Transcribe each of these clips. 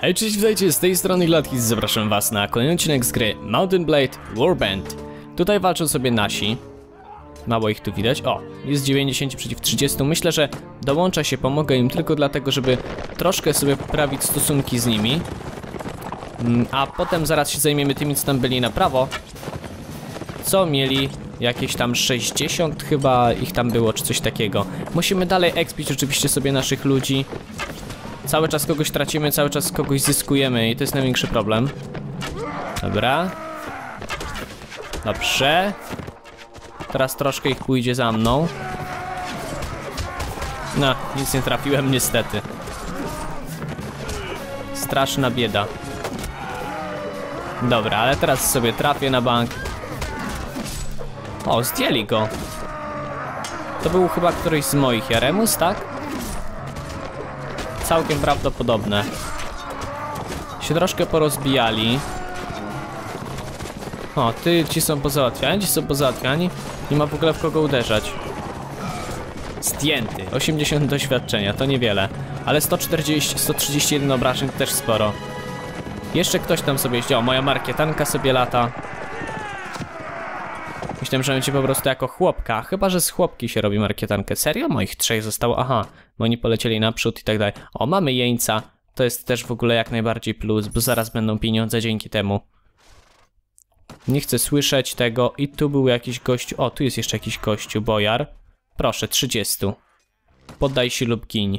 Hej, cześć, witajcie, z tej strony Gladkis, zapraszam was na kolejny odcinek z gry Mountain Blade Warband. Tutaj walczą sobie nasi. Mało ich tu widać. O, jest 90 przeciw 30. Myślę, że dołącza się, pomogę im tylko dlatego, żeby troszkę sobie poprawić stosunki z nimi. Mm, A potem zaraz się zajmiemy tymi, co tam byli na prawo. Co mieli jakieś tam 60 chyba ich tam było, czy coś takiego. Musimy dalej expić oczywiście sobie naszych ludzi. Cały czas kogoś tracimy, cały czas kogoś zyskujemy i to jest największy problem. Dobra. Dobrze. Teraz troszkę ich pójdzie za mną. No, nic nie trafiłem niestety. Straszna bieda. Dobra, ale teraz sobie trafię na bank. O, zdjęli go. To był chyba któryś z moich Jaremus, tak? Całkiem prawdopodobne. Się troszkę porozbijali. O, ty, ci są pozałatwiani, ci są pozałatwiani. Nie ma w ogóle w kogo uderzać. Zdjęty. 80 doświadczenia, to niewiele. Ale 140, 131 obrażeń też sporo. Jeszcze ktoś tam sobie jeździ. O, moja markietanka sobie lata. Myślałem, że będzie po prostu jako chłopka. Chyba, że z chłopki się robi markietankę. Serio? Moich trzech zostało? Aha, bo oni polecieli naprzód i tak dalej. O, mamy jeńca. To jest też w ogóle jak najbardziej plus, bo zaraz będą pieniądze dzięki temu. Nie chcę słyszeć tego. I tu był jakiś gościu. O, tu jest jeszcze jakiś gościu, bojar. Proszę, 30. Poddaj się lub giń.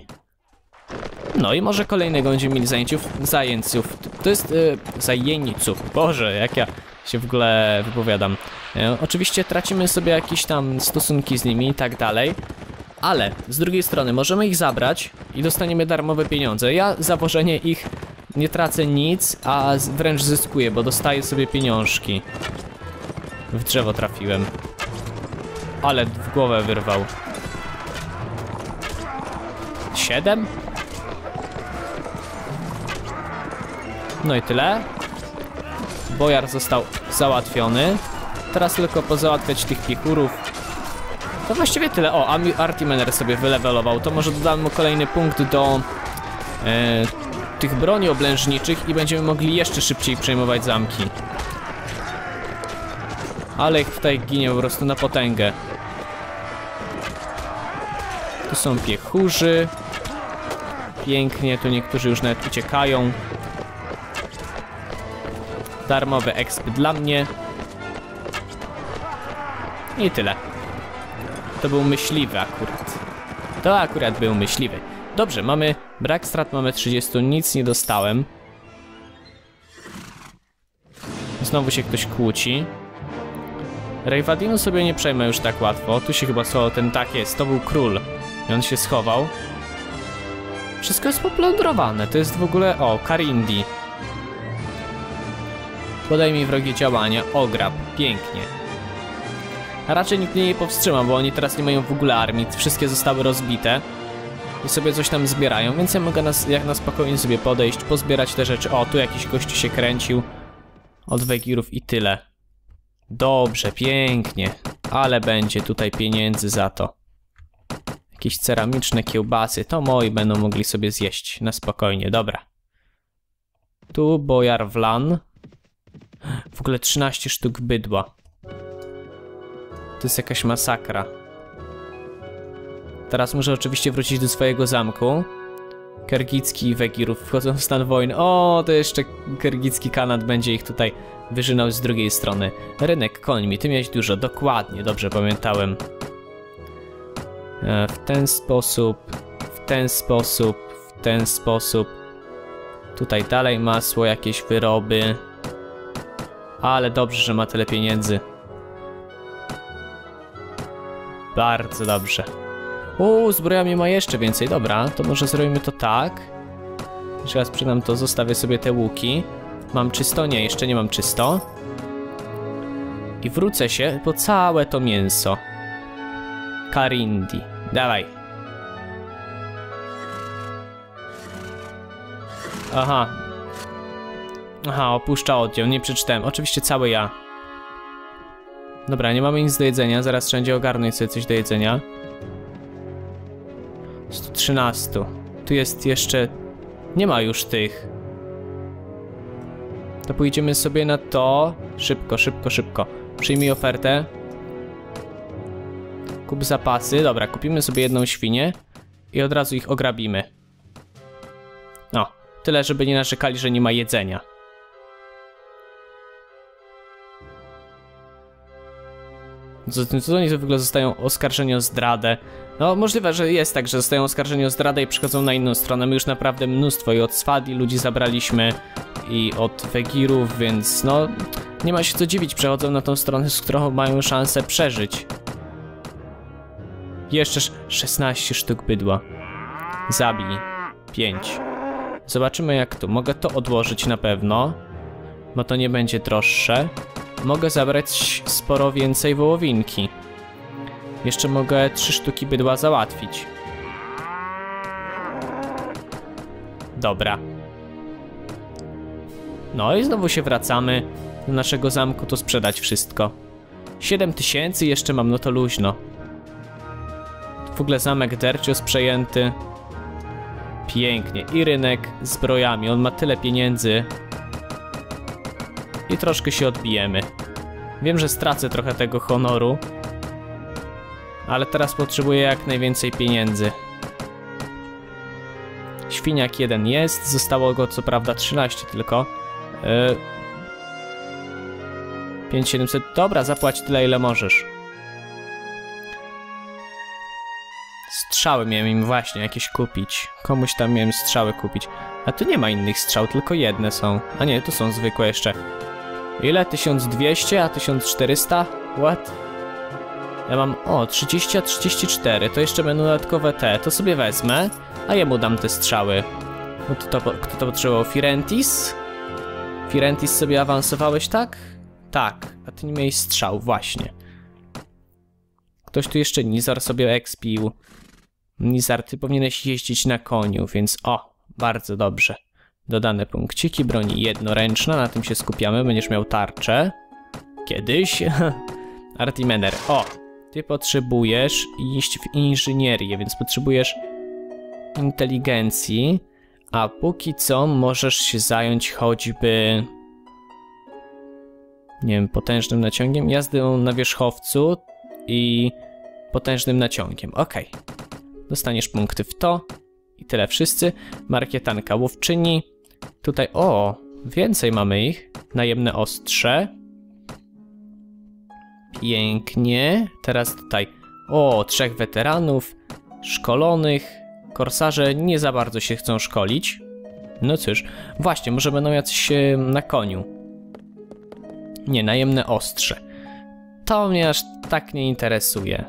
No i może kolejnego będziemy mieli zajęciów, zajęców. To jest y, zajęców. Boże, jak ja się w ogóle wypowiadam. E, oczywiście tracimy sobie jakieś tam stosunki z nimi i tak dalej. Ale z drugiej strony możemy ich zabrać i dostaniemy darmowe pieniądze. Ja zawożenie ich nie tracę nic, a wręcz zyskuję, bo dostaję sobie pieniążki. W drzewo trafiłem. Ale w głowę wyrwał. Siedem? No i tyle. Bojar został załatwiony. Teraz tylko pozałatwiać tych piechurów. To właściwie tyle. O, Artimener sobie wylevelował. To może dodamy mu kolejny punkt do e, tych broni oblężniczych i będziemy mogli jeszcze szybciej przejmować zamki. Ale tutaj ginie po prostu na potęgę. Tu są piechurzy. Pięknie, tu niektórzy już nawet uciekają. Darmowy exp dla mnie. I tyle. To był myśliwy akurat. To akurat był myśliwy. Dobrze, mamy brak strat, mamy 30, nic nie dostałem. Znowu się ktoś kłóci. Rejwadinu sobie nie przejmę już tak łatwo. Tu się chyba schował ten tak jest, to był król. I on się schował. Wszystko jest poplądrowane, to jest w ogóle... O, Karindi. Podaj mi wrogie działania, ograb, pięknie. A raczej nikt mnie nie powstrzyma, bo oni teraz nie mają w ogóle armii, wszystkie zostały rozbite. I sobie coś tam zbierają, więc ja mogę nas, jak na spokojnie sobie podejść, pozbierać te rzeczy. O, tu jakiś gościu się kręcił. Od wegirów i tyle. Dobrze, pięknie. Ale będzie tutaj pieniędzy za to. Jakieś ceramiczne kiełbasy, to moi będą mogli sobie zjeść na spokojnie, dobra. Tu bojar Wlan. W ogóle 13 sztuk bydła. To jest jakaś masakra. Teraz muszę oczywiście wrócić do swojego zamku. Kergicki i Wegirów wchodzą w stan wojny. O, to jeszcze Kergicki Kanad będzie ich tutaj wyżynał z drugiej strony. Rynek końmi, ty miałeś dużo, dokładnie, dobrze pamiętałem. E, W ten sposób, w ten sposób, w ten sposób. Tutaj dalej masło, jakieś wyroby. Ale dobrze, że ma tyle pieniędzy. Bardzo dobrze. O, zbrojami ma jeszcze więcej. Dobra, to może zrobimy to tak. Jeszcze raz sprzedam to, zostawię sobie te łuki. Mam czysto? Nie, jeszcze nie mam czysto. I wrócę się po całe to mięso. Karindi. Dawaj. Aha. Aha, opuszcza oddział, nie przeczytałem. Oczywiście cały ja. Dobra, nie mamy nic do jedzenia, zaraz wszędzie ogarnąć sobie coś do jedzenia. 113. Tu jest jeszcze Nie ma już tych. To pójdziemy sobie na to. Szybko, szybko, szybko. Przyjmij ofertę. Kup zapasy. Dobra, kupimy sobie jedną świnię i od razu ich ograbimy. No, tyle, żeby nie narzekali, że nie ma jedzenia. Co co oni w ogóle zostają oskarżeni o zdradę? No, możliwe, że jest tak, że zostają oskarżeni o zdradę i przychodzą na inną stronę. My już naprawdę mnóstwo i od Swadi ludzi zabraliśmy i od Wegirów, więc no, nie ma się co dziwić, przechodzą na tą stronę, z którą mają szansę przeżyć. Jeszcze sz- 16 sztuk bydła. Zabij. 5. Zobaczymy jak to. Mogę to odłożyć na pewno, bo to nie będzie droższe. Mogę zabrać sporo więcej wołowinki. Jeszcze mogę 3 sztuki bydła załatwić. Dobra. No i znowu się wracamy do naszego zamku, to sprzedać wszystko. 7 tysięcy jeszcze mam, no to luźno. W ogóle zamek Dercios przejęty. Pięknie. I rynek z zbrojami. On ma tyle pieniędzy. I troszkę się odbijemy. Wiem, że stracę trochę tego honoru. Ale teraz potrzebuję jak najwięcej pieniędzy. Świniak jeden jest. Zostało go co prawda 13 tylko. Yy... 5700. Dobra, zapłać tyle ile możesz. Strzały miałem im właśnie jakieś kupić. Komuś tam miałem strzały kupić. A tu nie ma innych strzał, tylko jedne są. A nie, tu są zwykłe jeszcze. Ile? 1200, a 1400? What? Ja mam, o, 30, a 34. To jeszcze będą dodatkowe te. To sobie wezmę, a jemu dam te strzały. No to, to, kto to potrzebował? Firentis? Firentis sobie awansowałeś, tak? Tak, a ty nie miałeś strzał, właśnie. Ktoś tu jeszcze Nizar sobie expił. Nizar, ty powinieneś jeździć na koniu, więc o, bardzo dobrze. Dodane punkciki, broni jednoręczna, na tym się skupiamy, będziesz miał tarczę. Kiedyś. Artimener, o, ty potrzebujesz iść w inżynierię, więc potrzebujesz inteligencji, a póki co możesz się zająć choćby nie wiem, potężnym naciągiem, jazdą na wierzchowcu i potężnym naciągiem. Ok. Dostaniesz punkty w to i tyle wszyscy. Markietanka łowczyni. Tutaj, o, więcej mamy ich. Najemne ostrze. Pięknie. Teraz tutaj, o, trzech weteranów, szkolonych. Korsarze nie za bardzo się chcą szkolić. No cóż, właśnie, może będą jacyś na koniu. Nie, najemne ostrze. To mnie aż tak nie interesuje.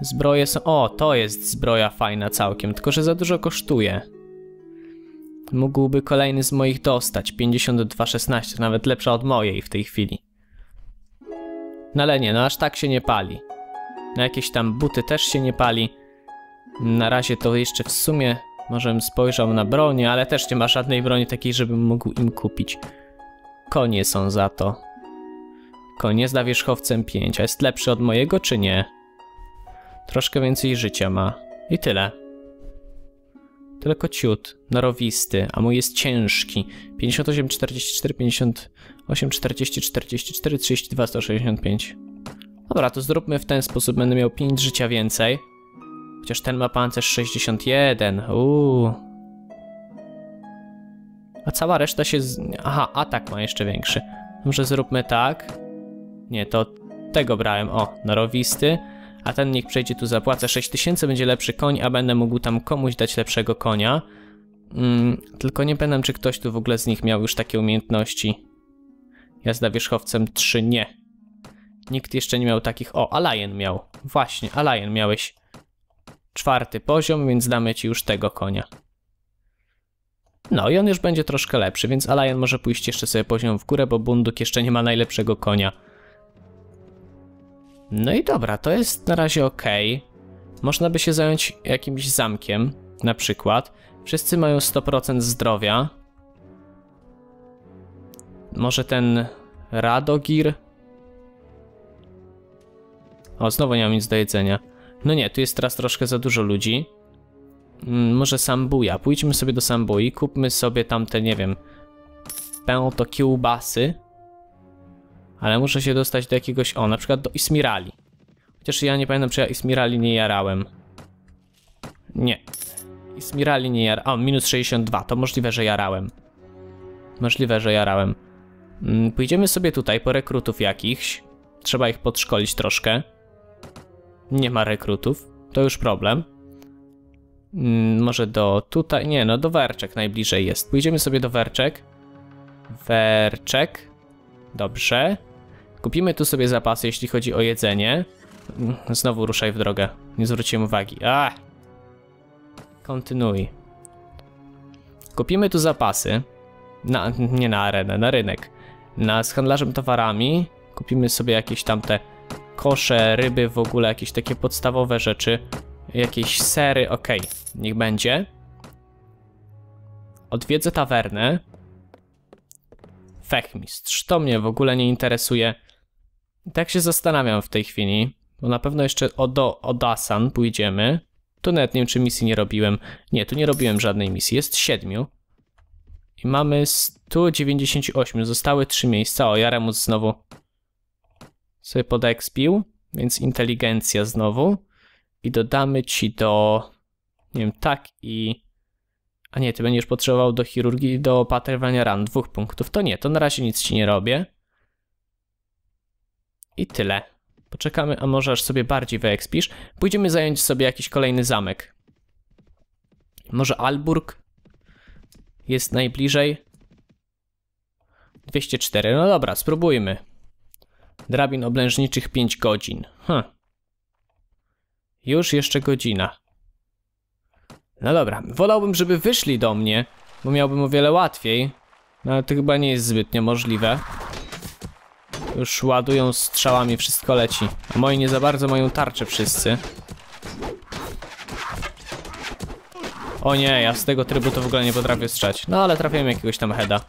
Zbroje są... O, to jest zbroja fajna całkiem, tylko że za dużo kosztuje. Mógłby kolejny z moich dostać. 52,16, nawet lepsza od mojej w tej chwili. No ale nie, no aż tak się nie pali. Na jakieś tam buty też się nie pali. Na razie to jeszcze w sumie może bym spojrzał na bronię, ale też nie ma żadnej broni takiej, żebym mógł im kupić. Konie są za to. Konie z wierzchowcem 5, a jest lepszy od mojego czy nie? Troszkę więcej życia ma. I tyle. Tylko ciut, narowisty, a mój jest ciężki. 58, 44, 58, 40, 44, 32, 165. Dobra, to zróbmy w ten sposób, będę miał 5 życia więcej. Chociaż ten ma pancerz 61, uuu. A cała reszta się... Z... Aha, atak ma jeszcze większy. Może zróbmy tak. Nie, to tego brałem. O, narowisty. A ten niech przejdzie tu, zapłacę 6000, będzie lepszy koń, a będę mógł tam komuś dać lepszego konia. Mm, tylko nie pamiętam, czy ktoś tu w ogóle z nich miał już takie umiejętności. Jazda wierzchowcem 3, nie. Nikt jeszcze nie miał takich... O, Alajen miał. Właśnie, Alajen miałeś czwarty poziom, więc damy ci już tego konia. No i on już będzie troszkę lepszy, więc Alajan może pójść jeszcze sobie poziom w górę, bo Bunduk jeszcze nie ma najlepszego konia. No i dobra, to jest na razie ok. Można by się zająć jakimś zamkiem, na przykład. Wszyscy mają 100% zdrowia. Może ten Radogir? O, znowu nie mam nic do jedzenia. No nie, tu jest teraz troszkę za dużo ludzi. Mm, może Sambuja. Pójdźmy sobie do Sambui, kupmy sobie tamte, nie wiem, pęto kiełbasy. Ale muszę się dostać do jakiegoś, o, na przykład do Ismirali. Chociaż ja nie pamiętam, czy ja Ismirali nie jarałem. Nie. Ismirali nie jarałem. O, minus 62, to możliwe, że jarałem. Możliwe, że jarałem. Mm, Pójdziemy sobie tutaj po rekrutów jakichś. Trzeba ich podszkolić troszkę. Nie ma rekrutów. To już problem. Mm, Może do tutaj. Nie, no do Werczek najbliżej jest. Pójdziemy sobie do Werczek. Werczek. Dobrze. Kupimy tu sobie zapasy, jeśli chodzi o jedzenie. Znowu ruszaj w drogę. Nie zwróciłem uwagi. A! Kontynuuj. Kupimy tu zapasy. Na, nie na arenę, na rynek. Na, z handlarzem towarami kupimy sobie jakieś tamte kosze, ryby, w ogóle jakieś takie podstawowe rzeczy. Jakieś sery, okej, niech będzie. Odwiedzę tawernę. Fechmistrz, to mnie w ogóle nie interesuje. Tak się zastanawiam w tej chwili, bo na pewno jeszcze o, do Odasan pójdziemy. Tu nawet nie wiem, czy misji nie robiłem. Nie, tu nie robiłem żadnej misji, jest siedmiu. I mamy 198, zostały trzy miejsca. O, Jaremus znowu sobie podekspił, więc inteligencja znowu. I dodamy ci do, nie wiem, tak i... A nie, ty będziesz potrzebował do chirurgii, do patrowania ran, dwóch punktów. To nie, to na razie nic ci nie robię. I tyle. Poczekamy, a może aż sobie bardziej wyekspisz. Pójdziemy zająć sobie jakiś kolejny zamek. Może Alburg? Jest najbliżej. 204. No dobra, spróbujmy. Drabin oblężniczych 5 godzin. Hm. Już jeszcze godzina. No dobra, wolałbym, żeby wyszli do mnie, bo miałbym o wiele łatwiej. No ale to chyba nie jest zbytnio możliwe. Już ładują strzałami, wszystko leci. A moi nie za bardzo mają tarcze wszyscy. O nie, ja z tego trybu to w ogóle nie potrafię strzelać. No ale trafiłem jakiegoś tam heada.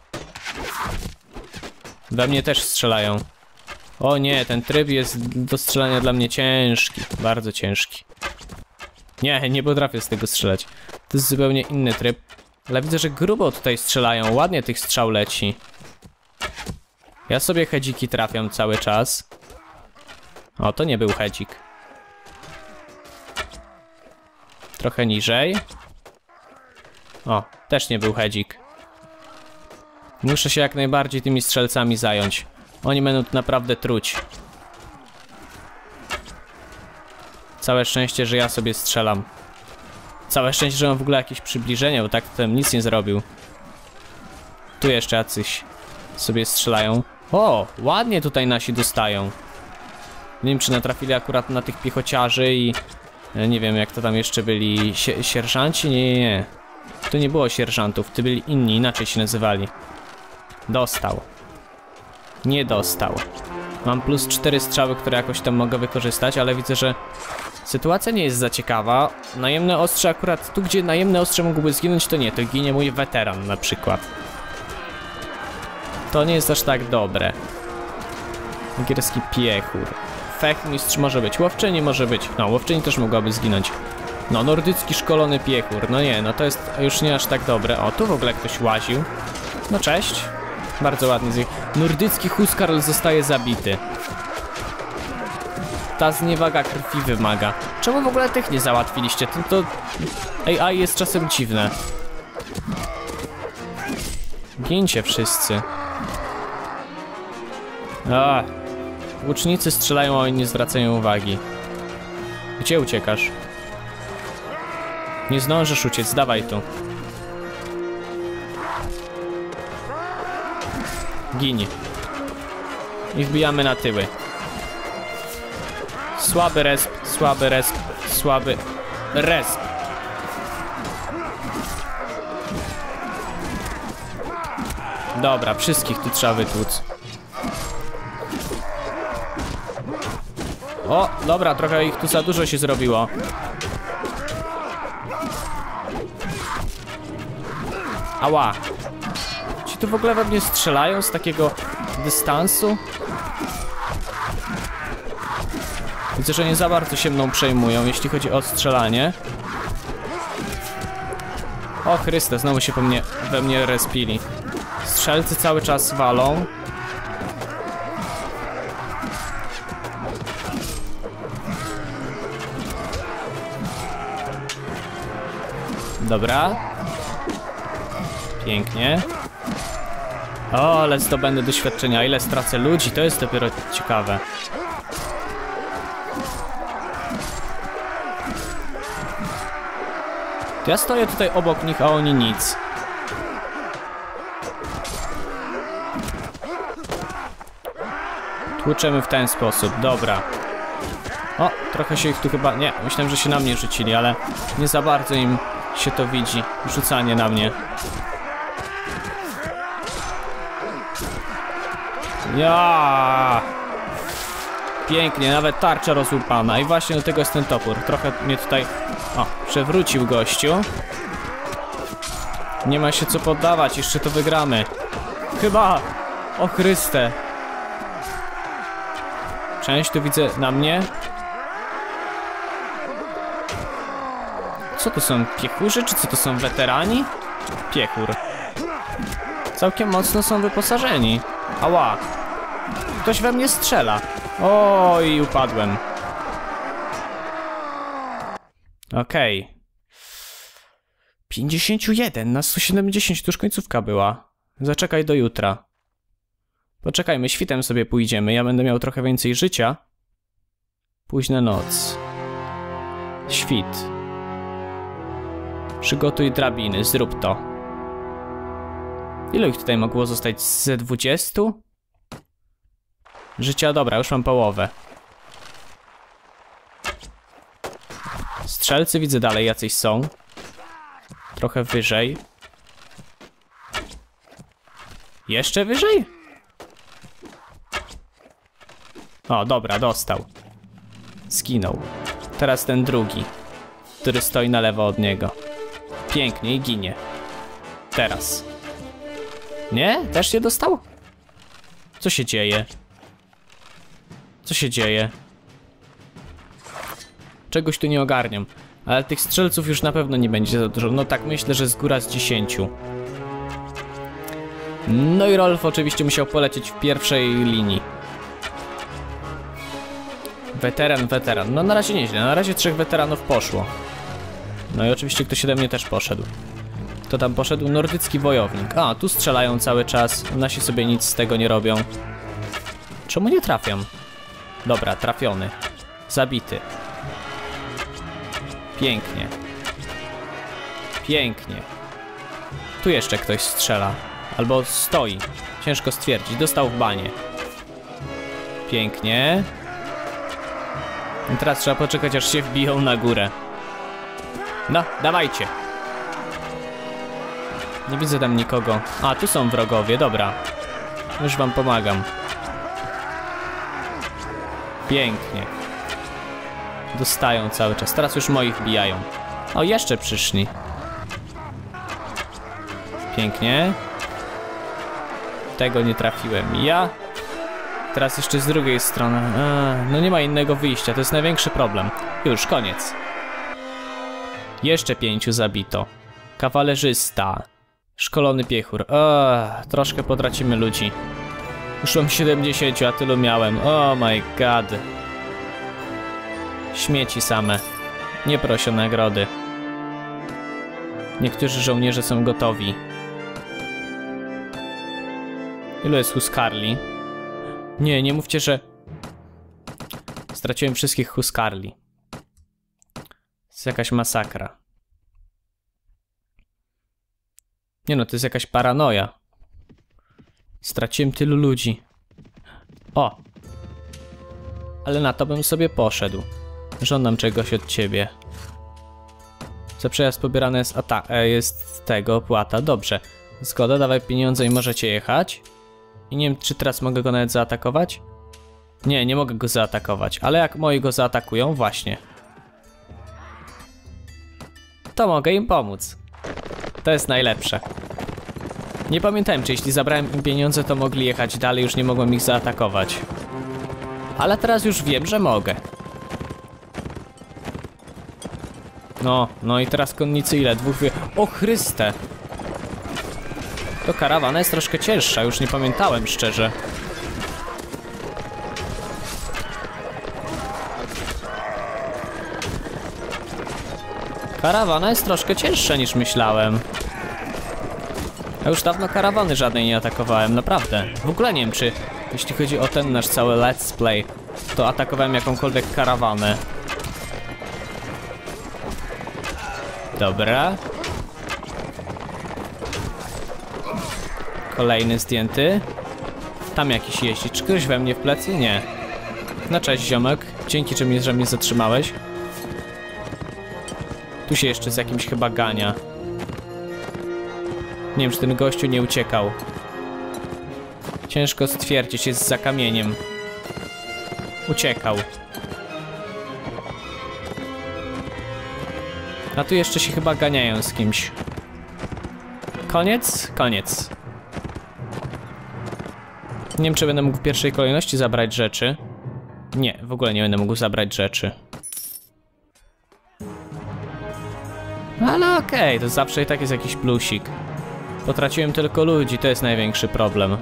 We mnie też strzelają. O nie, ten tryb jest do strzelania dla mnie ciężki. Bardzo ciężki. Nie, nie potrafię z tego strzelać. To jest zupełnie inny tryb. Ale widzę, że grubo tutaj strzelają. Ładnie tych strzał leci. Ja sobie hedziki trafiam cały czas. O, to nie był hedzik. Trochę niżej. O, też nie był hedzik. Muszę się jak najbardziej tymi strzelcami zająć. Oni będą tu naprawdę truć. Całe szczęście, że ja sobie strzelam. Całe szczęście, że mam w ogóle jakieś przybliżenie, bo tak to nic nie zrobił. Tu jeszcze jacyś sobie strzelają. O, ładnie tutaj nasi dostają. Nie wiem, czy natrafili akurat na tych piechociarzy i... e, Nie wiem, jak to tam jeszcze byli... Sie sierżanci? Nie, nie, nie. Tu nie było sierżantów, tu byli inni, inaczej się nazywali. Dostał. Nie dostał. Mam plus 4 strzały, które jakoś tam mogę wykorzystać, ale widzę, że sytuacja nie jest za ciekawa. Najemne ostrze akurat, tu gdzie najemne ostrze mogłoby zginąć, to nie, to ginie mój weteran na przykład. To nie jest aż tak dobre. Angielski piechur. Fechmistrz może być, łowczyni może być. No, łowczyni też mogłaby zginąć. No, nordycki szkolony piechur. No nie, no to jest już nie aż tak dobre. O, tu w ogóle ktoś łaził. No cześć. Bardzo ładnie. zje- Nordycki huskarl zostaje zabity. Ta zniewaga krwi wymaga. Czemu w ogóle tych nie załatwiliście? To, to... AI jest czasem dziwne. Gincie wszyscy. A, łucznicy strzelają, a oni nie zwracają uwagi. Gdzie uciekasz? Nie zdążysz uciec, dawaj tu. Gini. I wbijamy na tyły. Słaby resp, słaby resp, słaby resp. Dobra, wszystkich tu trzeba wytłuc. O, dobra, trochę ich tu za dużo się zrobiło. Ała. Ci tu w ogóle we mnie strzelają z takiego dystansu? Widzę, że nie za bardzo się mną przejmują, jeśli chodzi o strzelanie. O Chryste, znowu się po mnie, we mnie respili. Strzelcy cały czas walą. Dobra. Pięknie. O, ale zdobędę doświadczenia. Ile stracę ludzi, to jest dopiero ciekawe. Ja stoję tutaj obok nich, a oni nic. Tłuczemy w ten sposób, dobra. O, trochę się ich tu chyba... Nie, myślałem, że się na mnie rzucili, ale nie za bardzo im się to widzi. Rzucanie na mnie. Ja. Pięknie, nawet tarcza rozłupana i właśnie do tego jest ten topór. Trochę mnie tutaj, o, przewrócił gościu. Nie ma się co poddawać, jeszcze to wygramy. Chyba, o Chryste. Część tu widzę na mnie. Co to są, piechurzy, czy co to są, weterani? Piechur. Całkiem mocno są wyposażeni. Ała. Ktoś we mnie strzela. Oj, upadłem. Okej. Okay. 51 na 170, to już końcówka była. Zaczekaj do jutra. Poczekajmy, świtem sobie pójdziemy. Ja będę miał trochę więcej życia. Późna noc. Świt. Przygotuj drabiny, zrób to. Ilu ich tutaj mogło zostać? Z 20? Życia, dobra, już mam połowę. Strzelcy widzę dalej, jacyś są. Trochę wyżej. Jeszcze wyżej? O, dobra, dostał. Skinął. Teraz ten drugi, który stoi na lewo od niego. Pięknie i ginie. Teraz. Nie? Też się dostał? Co się dzieje? Co się dzieje? Czegoś tu nie ogarniam. Ale tych strzelców już na pewno nie będzie za dużo. No tak myślę, że z góra z 10. No i Rolf oczywiście musiał polecieć w pierwszej linii. Weteran, weteran. No na razie nieźle. Na razie trzech weteranów poszło. No i oczywiście ktoś ode mnie też poszedł. Kto tam poszedł? Nordycki wojownik. A, tu strzelają cały czas. Nasi sobie nic z tego nie robią. Czemu nie trafiam? Dobra, trafiony. Zabity. Pięknie. Pięknie. Tu jeszcze ktoś strzela. Albo stoi. Ciężko stwierdzić. Dostał w banie. Pięknie. I teraz trzeba poczekać, aż się wbiją na górę. No, dawajcie. Nie widzę tam nikogo. A, tu są wrogowie, dobra. Już wam pomagam. Pięknie. Dostają cały czas. Teraz już moich bijają. O, jeszcze przyszli. Pięknie. Tego nie trafiłem. Ja. Teraz jeszcze z drugiej strony. Eee, no nie ma innego wyjścia. To jest największy problem. Już, koniec. Jeszcze pięciu zabito. Kawalerzysta. Szkolony piechur. Eee, troszkę potracimy ludzi. Już mam 70, a tylu miałem. Oh my god. Śmieci same. Nie prosi o nagrody. Niektórzy żołnierze są gotowi. Ilu jest huskarli? Nie, nie mówcie, że... Straciłem wszystkich huskarli. Jest jakaś masakra. Nie no, to jest jakaś paranoja. Straciłem tylu ludzi. O! Ale na to bym sobie poszedł. Żądam czegoś od ciebie. Za przejazd pobierane jest, e, jest tego opłata. Dobrze. Zgoda, dawaj pieniądze i możecie jechać. I nie wiem, czy teraz mogę go nawet zaatakować? Nie, nie mogę go zaatakować, ale jak moi go zaatakują, właśnie. To mogę im pomóc. To jest najlepsze. Nie pamiętałem, czy jeśli zabrałem im pieniądze, to mogli jechać dalej, już nie mogłem ich zaatakować. Ale teraz już wiem, że mogę. No, no i teraz konnicy ile? Dwóch wie... O Chryste! To karawana jest troszkę cięższa, już nie pamiętałem szczerze. Karawana jest troszkę cięższa niż myślałem. Ja już dawno karawany żadnej nie atakowałem, naprawdę. W ogóle nie wiem, czy jeśli chodzi o ten nasz cały let's play, to atakowałem jakąkolwiek karawanę. Dobra. Kolejny zdjęty. Tam jakiś jeździ. Czy ktoś we mnie w plecy? Nie. No cześć ziomek. Dzięki, że mnie, że mnie zatrzymałeś. Tu się jeszcze z jakimś chyba gania. Nie wiem, czy ten gościu nie uciekał. Ciężko stwierdzić, jest za kamieniem. Uciekał. A tu jeszcze się chyba ganiają z kimś. Koniec? Koniec. Nie wiem, czy będę mógł w pierwszej kolejności zabrać rzeczy. Nie, w ogóle nie będę mógł zabrać rzeczy. Ale okej, to zawsze i tak jest jakiś plusik. Potraciłem tylko ludzi, to jest największy problem.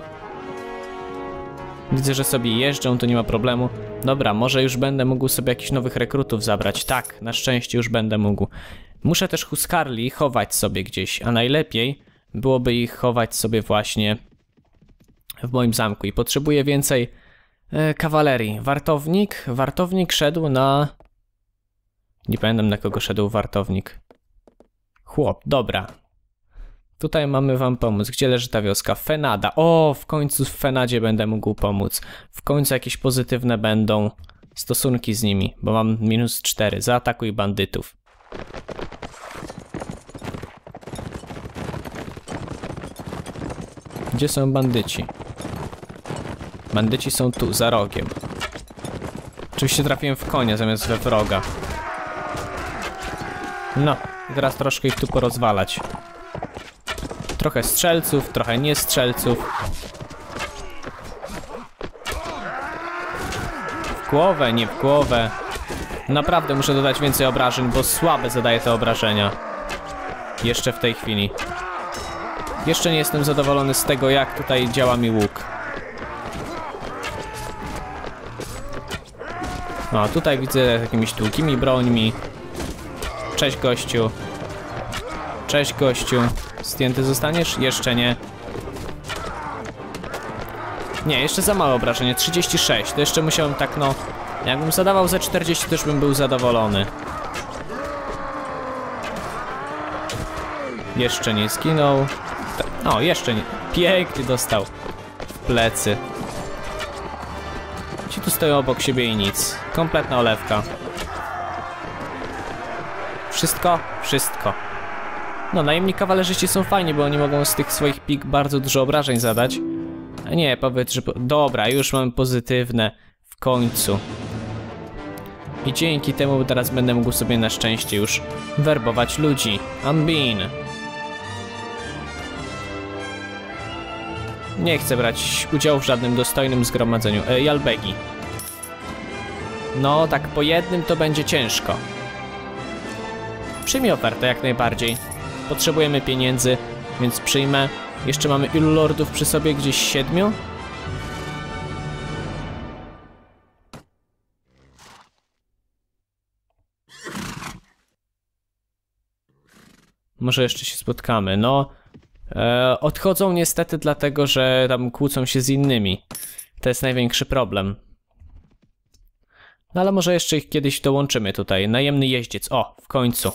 Widzę, że sobie jeżdżą, to nie ma problemu. Dobra, może już będę mógł sobie jakichś nowych rekrutów zabrać. Tak, na szczęście już będę mógł. Muszę też Huskarli chować sobie gdzieś, a najlepiej byłoby ich chować sobie właśnie w moim zamku. I potrzebuję więcej e, kawalerii. Wartownik? Wartownik szedł na... Nie pamiętam na kogo szedł wartownik. Chłop, dobra. Tutaj mamy wam pomóc. Gdzie leży ta wioska? Fenada. O, w końcu w Fenadzie będę mógł pomóc. W końcu jakieś pozytywne będą stosunki z nimi, bo mam minus 4. Zaatakuj bandytów. Gdzie są bandyci? Bandyci są tu, za rogiem. Oczywiście trafiłem w konia zamiast we wroga. No, i teraz troszkę ich tu porozwalać. Trochę strzelców, trochę nie strzelców. W głowę, nie w głowę. Naprawdę muszę dodać więcej obrażeń, bo słabe zadaje te obrażenia. Jeszcze w tej chwili. Jeszcze nie jestem zadowolony z tego, jak tutaj działa mi łuk. No, tutaj widzę jakimiś długimi brońmi. Cześć gościu. Cześć gościu. Zdjęty zostaniesz? Jeszcze nie. Nie, jeszcze za małe obrażenie. 36. To jeszcze musiałem tak no... Jakbym zadawał za 40, też bym był zadowolony. Jeszcze nie zginął. O, jeszcze nie. Pięknie dostał. W plecy. Ci tu stoją obok siebie i nic. Kompletna olewka. Wszystko? Wszystko. No, najemni kawalerzyści są fajni, bo oni mogą z tych swoich pik bardzo dużo obrażeń zadać. A nie, powiedz, że... Dobra, już mamy pozytywne. W końcu. I dzięki temu teraz będę mógł sobie na szczęście już werbować ludzi. Ambin. Nie chcę brać udziału w żadnym dostojnym zgromadzeniu. E, Jalbegi. No, tak po jednym to będzie ciężko. Przyjmij ofertę jak najbardziej. Potrzebujemy pieniędzy, więc przyjmę. Jeszcze mamy ilu lordów przy sobie? Gdzieś siedmiu? Może jeszcze się spotkamy. No, e, odchodzą niestety dlatego, że tam kłócą się z innymi. To jest największy problem. No ale może jeszcze ich kiedyś dołączymy tutaj. Najemny jeździec. O, w końcu.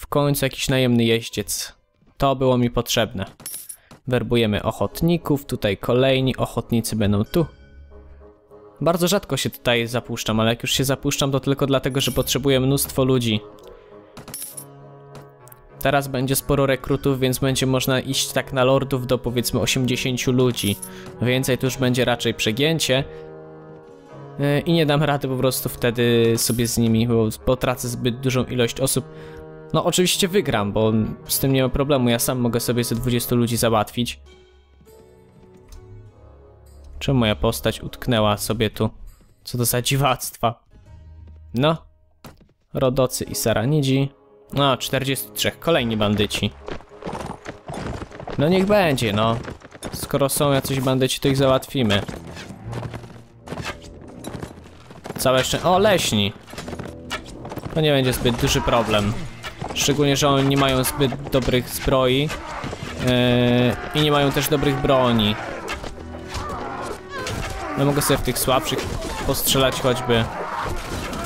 W końcu jakiś najemny jeździec. To było mi potrzebne. Werbujemy ochotników, tutaj kolejni ochotnicy będą tu. Bardzo rzadko się tutaj zapuszczam, ale jak już się zapuszczam, to tylko dlatego, że potrzebuję mnóstwo ludzi. Teraz będzie sporo rekrutów, więc będzie można iść tak na lordów do powiedzmy 80 ludzi. Więcej to już będzie raczej przegięcie. Yy, I nie dam rady po prostu wtedy sobie z nimi, bo potracę zbyt dużą ilość osób. No oczywiście wygram, bo z tym nie ma problemu, ja sam mogę sobie ze 20 ludzi załatwić. Czemu moja postać utknęła sobie tu? Co to za dziwactwa? No. Rodocy i Saranidzi. No, 43, kolejni bandyci. No niech będzie, no. Skoro są jacyś bandyci, to ich załatwimy. Całe szczę... O, leśni! To nie będzie zbyt duży problem. Szczególnie, że oni nie mają zbyt dobrych zbroi. Yy, I nie mają też dobrych broni. No mogę sobie w tych słabszych postrzelać choćby,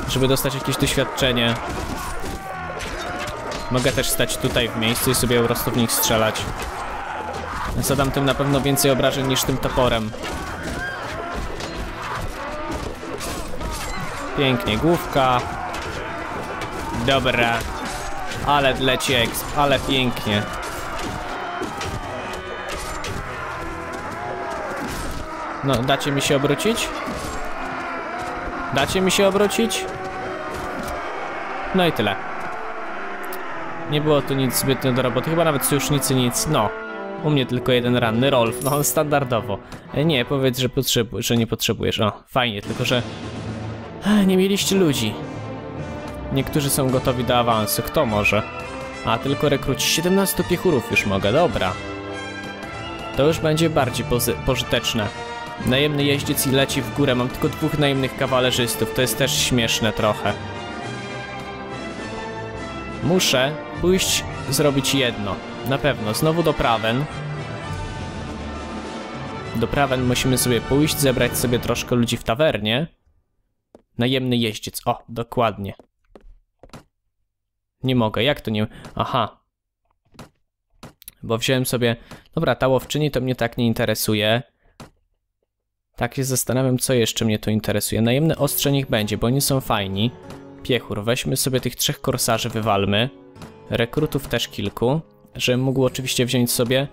żeby dostać jakieś doświadczenie. Mogę też stać tutaj w miejscu i sobie po w nich strzelać. Zadam tym na pewno więcej obrażeń niż tym toporem. Pięknie, główka. Dobra. Ale leci exp, ale pięknie. No, dacie mi się obrócić? Dacie mi się obrócić? No i tyle. Nie było tu nic zbytnio do roboty, chyba nawet sojusznicy nic, no. U mnie tylko jeden ranny, Rolf, no standardowo. E, nie, powiedz, że, potrzebu że nie potrzebujesz, o, fajnie, tylko że... Nie mieliście ludzi. Niektórzy są gotowi do awansu, kto może? A, tylko rekruci 17 piechurów już mogę, dobra. To już będzie bardziej pożyteczne. Najemny jeździec i leci w górę, mam tylko dwóch najemnych kawalerzystów, to jest też śmieszne trochę. Muszę pójść zrobić jedno. Na pewno, znowu do Prawen. Do Prawen musimy sobie pójść, zebrać sobie troszkę ludzi w tawernie. Najemny jeździec, o, dokładnie. Nie mogę, jak to nie... Aha. Bo wziąłem sobie... Dobra, ta łowczyni to mnie tak nie interesuje. Tak się zastanawiam, co jeszcze mnie to interesuje. Najemne ostrze niech będzie, bo oni są fajni. Piechur, weźmy sobie tych trzech korsarzy, wywalmy. Rekrutów też kilku, żebym mógł oczywiście wziąć sobie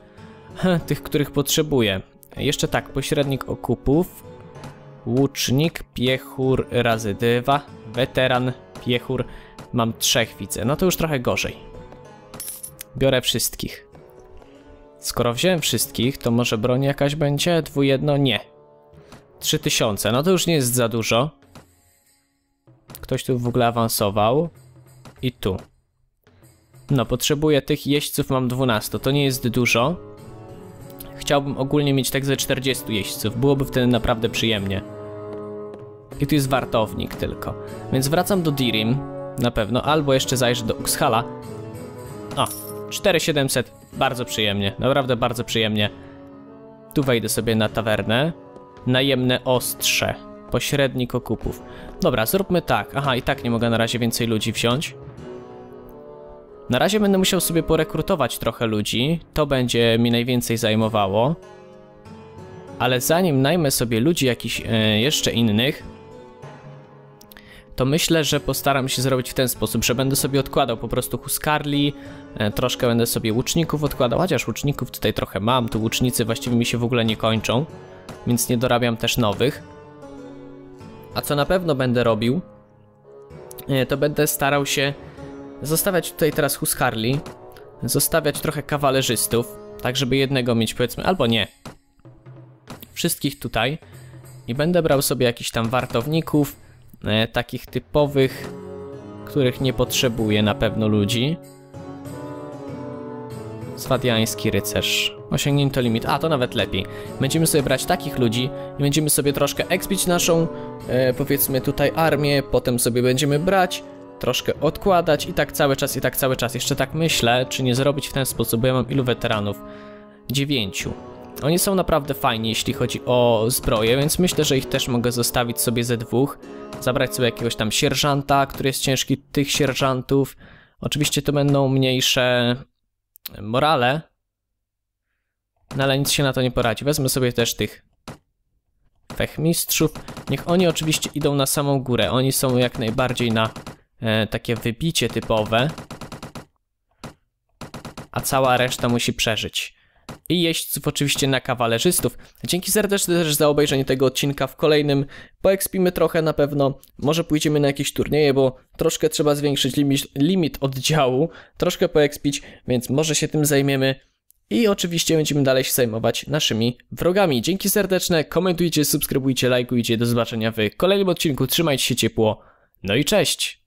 tych, których potrzebuję. Jeszcze tak, pośrednik okupów, łucznik, piechur razy dwa, weteran, piechur. Mam trzech, widzę. No to już trochę gorzej. Biorę wszystkich. Skoro wziąłem wszystkich, to może broń jakaś będzie? Dwujedno? Nie. 3000, no to już nie jest za dużo. Ktoś tu w ogóle awansował. I tu. No, potrzebuję tych jeźdźców, mam 12, to nie jest dużo. Chciałbym ogólnie mieć tak ze 40 jeźdźców, byłoby wtedy naprawdę przyjemnie. I tu jest wartownik tylko. Więc wracam do Dirim, na pewno, albo jeszcze zajrzę do Uxhala. O, 4700, bardzo przyjemnie, naprawdę bardzo przyjemnie. Tu wejdę sobie na tawernę. Najemne ostrze. Pośrednik okupów. Dobra, zróbmy tak. Aha, i tak nie mogę na razie więcej ludzi wziąć. Na razie będę musiał sobie porekrutować trochę ludzi. To będzie mi najwięcej zajmowało. Ale zanim najmę sobie ludzi jakichś e, jeszcze innych, to myślę, że postaram się zrobić w ten sposób, że będę sobie odkładał po prostu huskarli, e, troszkę będę sobie łuczników odkładał, chociaż łuczników tutaj trochę mam, tu łucznicy właściwie mi się w ogóle nie kończą więc nie dorabiam też nowych. A co na pewno będę robił, e, to będę starał się zostawiać tutaj teraz Huskarli, zostawiać trochę kawalerzystów, tak żeby jednego mieć powiedzmy, albo nie. Wszystkich tutaj i będę brał sobie jakichś tam wartowników, takich typowych, których nie potrzebuję na pewno ludzi. Swadiański rycerz. Osiągnięto limit. A, to nawet lepiej. Będziemy sobie brać takich ludzi i będziemy sobie troszkę expić naszą, e, powiedzmy tutaj armię, potem sobie będziemy brać, troszkę odkładać i tak cały czas, i tak cały czas. Jeszcze tak myślę, czy nie zrobić w ten sposób, bo ja mam ilu weteranów? Dziewięciu. Oni są naprawdę fajni, jeśli chodzi o zbroję, więc myślę, że ich też mogę zostawić sobie ze dwóch. Zabrać sobie jakiegoś tam sierżanta, który jest ciężki, tych sierżantów. Oczywiście to będą mniejsze morale, no ale nic się na to nie poradzi. Wezmę sobie też tych fechmistrzów. Niech oni oczywiście idą na samą górę. Oni są jak najbardziej na e, takie wybicie typowe. A cała reszta musi przeżyć. I jeźdźców oczywiście na kawalerzystów. Dzięki serdeczne też za obejrzenie tego odcinka. W kolejnym poekspimy trochę na pewno. Może pójdziemy na jakieś turnieje, bo troszkę trzeba zwiększyć limit, limit oddziału. Troszkę poekspić, więc może się tym zajmiemy. I oczywiście będziemy dalej się zajmować naszymi wrogami. Dzięki serdeczne, komentujcie, subskrybujcie, lajkujcie. Do zobaczenia w kolejnym odcinku. Trzymajcie się ciepło. No i cześć!